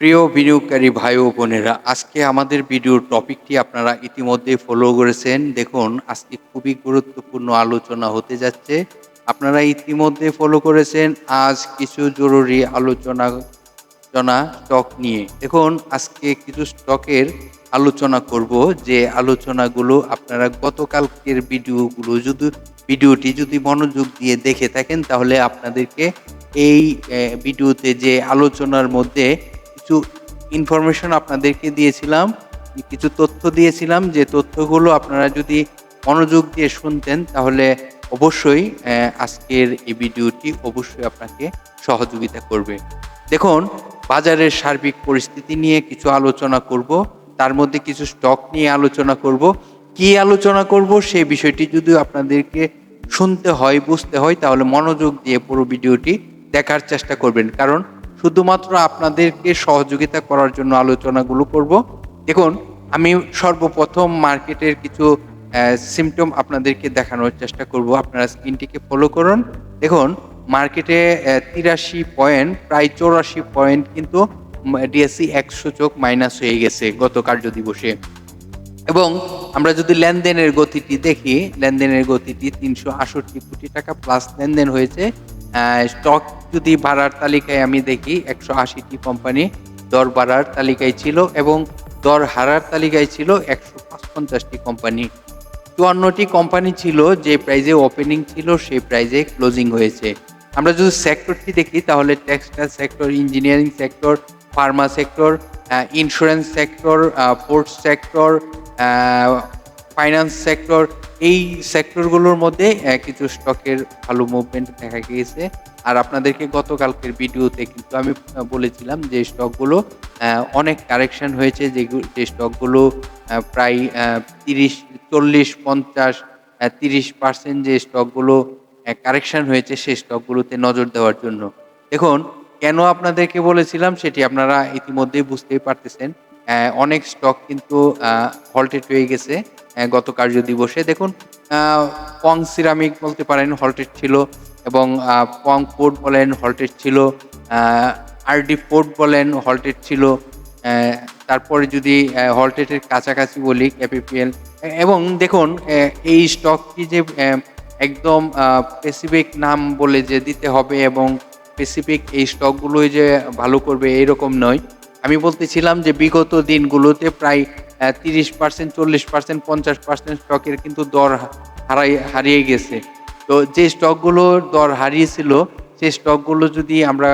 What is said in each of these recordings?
প্রিয় বিনিয়োগকারী ভাই ও বোনেরা, আজকে আমাদের ভিডিওর টপিকটি আপনারা ইতিমধ্যে ফলো করেছেন। দেখুন, আজকে খুবই গুরুত্বপূর্ণ আলোচনা হতে যাচ্ছে। আপনারা ইতিমধ্যে ফলো করেছেন, আজ কিছু জরুরি আলোচনা আলোচনা স্টক নিয়ে। দেখুন, আজকে কিছু স্টকের আলোচনা করব, যে আলোচনাগুলো আপনারা গতকালকের ভিডিওগুলো যদি, ভিডিওটি যদি মনোযোগ দিয়ে দেখে থাকেন, তাহলে আপনাদেরকে এই ভিডিওতে যে আলোচনার মধ্যে কিছু ইনফরমেশন আপনাদেরকে দিয়েছিলাম, কিছু তথ্য দিয়েছিলাম, যে তথ্যগুলো আপনারা যদি মনোযোগ দিয়ে শুনতেন তাহলে অবশ্যই আজকের এই ভিডিওটি অবশ্যই আপনাকে সহযোগিতা করবে। দেখুন, বাজারের সার্বিক পরিস্থিতি নিয়ে কিছু আলোচনা করব, তার মধ্যে কিছু স্টক নিয়ে আলোচনা করব। কি আলোচনা করব সেই বিষয়টি যদি আপনাদেরকে শুনতে হয়, বুঝতে হয়, তাহলে মনোযোগ দিয়ে পুরো ভিডিওটি দেখার চেষ্টা করবেন। কারণ শুধুমাত্র আপনাদেরকে সহযোগিতা করার জন্য আলোচনাগুলো করব। দেখুন, আমি সর্বপ্রথম মার্কেটের কিছু সিমটম আপনাদেরকে দেখানোর চেষ্টা করব। আপনারা স্ক্রিনটিকে ফলো করুন। দেখুন, মার্কেটে তিরাশি পয়েন্ট, প্রায় চৌরাশি পয়েন্ট কিন্তু ডিএসসি একশো চোখ মাইনাস হয়ে গেছে গত কার্য দিবসে এবং আমরা যদি লেনদেনের গতিটি দেখি, লেনদেনের গতিটি তিনশো আষট্টি কোটি টাকা প্লাস লেনদেন হয়েছে স্টক যদি বাড়ার তালিকায় আমি দেখি একশো আশিটি কোম্পানি দর বাড়ার তালিকায় ছিল এবং দর হারার তালিকায় ছিল একশো পঞ্চাশটি কোম্পানি। চুয়ান্নটি কোম্পানি ছিল যে প্রাইজে ওপেনিং ছিল, সেই প্রাইজে ক্লোজিং হয়েছে। আমরা যদি সেক্টরটি দেখি, তাহলে textile sector engineering sector pharma sector insurance sector port sector finance sector এই সেক্টরগুলোর মধ্যে কিছু স্টকের ভালো মুভমেন্ট দেখা গিয়েছে। আর আপনাদেরকে গতকালকের ভিডিওতে কিন্তু আমি বলেছিলাম যে স্টকগুলো অনেক কারেকশন হয়েছে যেগুলো যে স্টকগুলো প্রায় তিরিশ, চল্লিশ, পঞ্চাশ তিরিশ পার্সেন্ট যে স্টকগুলো কারেকশন হয়েছে সেই স্টকগুলোতে নজর দেওয়ার জন্য। দেখুন, কেন আপনাদেরকে বলেছিলাম সেটি আপনারা ইতিমধ্যেই বুঝতেই পারতেছেন। অনেক স্টক কিন্তু হল্টেড হয়ে গেছে গত কার্য দিবসে দেখুন পং সিরামিক বলতে পারেন হল্টেড ছিল। এবং পং পোর্ট বলেন হল্টেড ছিল আরডি পোর্ট বলেন হল্টেড ছিল তারপরে যদি হল্টেডের কাছাকাছি বলি ক্যাপিপিএল এবং দেখুন এই স্টকটি যে একদম স্পেসিফিক নাম বলে যে দিতে হবে এবং স্পেসিফিক এই স্টকগুলোই যে ভালো করবে, এরকম নয়। আমি বলতেছিলাম যে বিগত দিনগুলোতে প্রায় তিরিশ পার্সেন্ট চল্লিশ পার্সেন্ট পঞ্চাশ পার্সেন্ট স্টকের কিন্তু দর হারাই, হারিয়ে গেছে। তো যে স্টকগুলোর দর হারিয়েছিল সেই স্টকগুলো যদি আমরা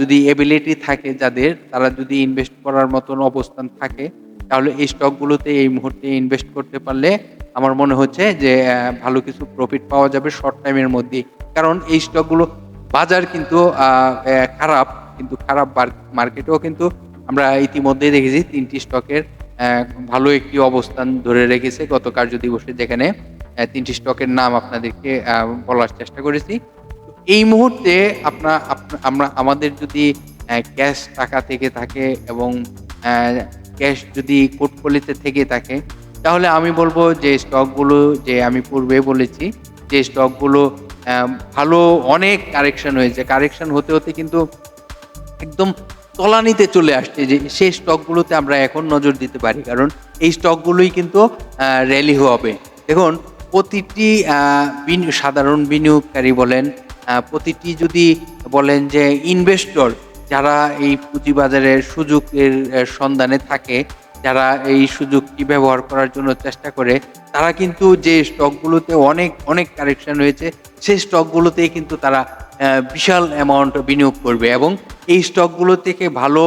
যদি এবিলিটি থাকে যাদের, তারা যদি ইনভেস্ট করার মতন অবস্থান থাকে, তাহলে এই স্টকগুলোতে এই মুহূর্তে ইনভেস্ট করতে পারলে আমার মনে হচ্ছে যে ভালো কিছু প্রফিট পাওয়া যাবে শর্ট টাইমের মধ্যে। কারণ এই স্টকগুলো বাজার কিন্তু খারাপ কিন্তু খারাপ মার্কেটেও কিন্তু আমরা ইতিমধ্যে দেখেছি তিনটি স্টকের ভালো একটি অবস্থান ধরে রেখেছে গত কার্য দিবসে যেখানে তিনটি স্টকের নাম আপনাদেরকে বলার চেষ্টা করেছি। এই মুহূর্তে আপনার আমরা, আমাদের যদি ক্যাশ টাকা থেকে থাকে এবং ক্যাশ যদি পোর্টফোলিওতে থেকে থাকে, তাহলে আমি বলব যে স্টকগুলো যে আমি পূর্বে বলেছি, যে স্টকগুলো ভালো অনেক কারেকশন হয়েছে। কারেকশন হতে হতে কিন্তু একদম তলানিতে চলে আসছে যে সেই স্টকগুলোতে আমরা এখন নজর দিতে পারি। কারণ এই স্টকগুলোই কিন্তু র্যালি হবে। দেখুন প্রতিটি সাধারণ বিনিয়োগকারী বলেন প্রতিটি যদি বলেন যে ইনভেস্টর যারা এই পুঁজিবাজারের সুযোগের সন্ধানে থাকে, যারা এই সুযোগটি ব্যবহার করার জন্য চেষ্টা করে, তারা কিন্তু যে স্টকগুলোতে অনেক অনেক কারেকশন হয়েছে সেই স্টকগুলোতেই কিন্তু তারা বিশাল অ্যামাউন্ট বিনিয়োগ করবে এবং এই স্টকগুলো থেকে ভালো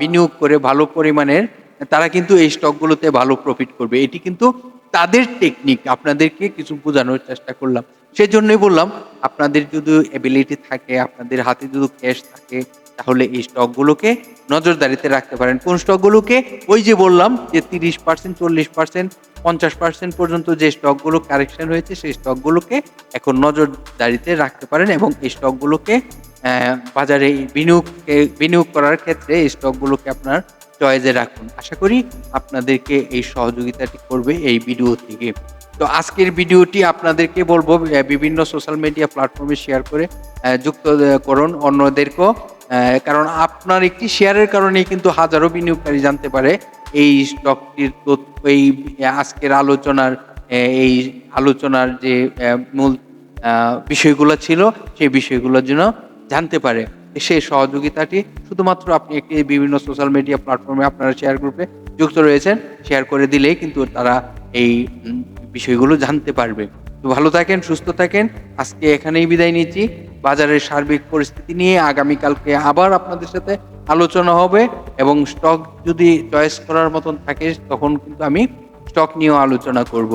বিনিয়োগ করে ভালো পরিমাণের, তারা কিন্তু এই স্টকগুলোতে ভালো প্রফিট করবে। এটি কিন্তু তাদের টেকনিক আপনাদেরকে কিছু বোঝানোর চেষ্টা করলাম। সেই জন্যই বললাম, আপনাদের যদি এবিলিটি থাকে, আপনাদের হাতে যদি ক্যাশ থাকে, তাহলে এই স্টকগুলোকে নজরদারিতে রাখতে পারেন। কোন স্টকগুলোকে ওই যে বললাম যে তিরিশ পার্সেন্ট চল্লিশ পার্সেন্ট পঞ্চাশ পার্সেন্ট পর্যন্ত যে স্টকগুলো কারেকশন হয়েছে, সেই স্টকগুলোকে এখন নজরদারিতে রাখতে পারেন এবং এই স্টকগুলোকে বাজারে বিনিয়োগ বিনিয়োগ করার ক্ষেত্রে স্টকগুলোকে আপনার চয়েজে রাখুন। আশা করি আপনাদেরকে এই সহযোগিতাটি করবে এই ভিডিও থেকে। তো আজকের ভিডিওটি আপনাদেরকে বলব বিভিন্ন সোশ্যাল মিডিয়া প্ল্যাটফর্মে শেয়ার করে যুক্ত করুন অন্যদেরকেও। কারণ আপনার একটি শেয়ারের কারণেই কিন্তু হাজারো বিনিয়োগকারী জানতে পারে এই স্টকটির তথ্য, এই আজকের আলোচনার এই আলোচনার যে মূল বিষয়গুলো ছিল, সেই বিষয়গুলোর জন্য জানতে পারে। সেই সহযোগিতাটি শুধুমাত্র আপনি একটি বিভিন্ন সোশ্যাল মিডিয়া প্ল্যাটফর্মে আপনারা শেয়ার গ্রুপে যুক্ত রয়েছেন শেয়ার করে দিলেই কিন্তু তারা এই বিষয়গুলো জানতে পারবে। তো ভালো থাকেন, সুস্থ থাকেন। আজকে এখানেই বিদায় নিচ্ছি। বাজারের সার্বিক পরিস্থিতি নিয়ে আগামীকালকে আবার আপনাদের সাথে আলোচনা হবে এবং স্টক যদি চয়েস করার মতন থাকে, তখন কিন্তু আমি স্টক নিয়েও আলোচনা করব।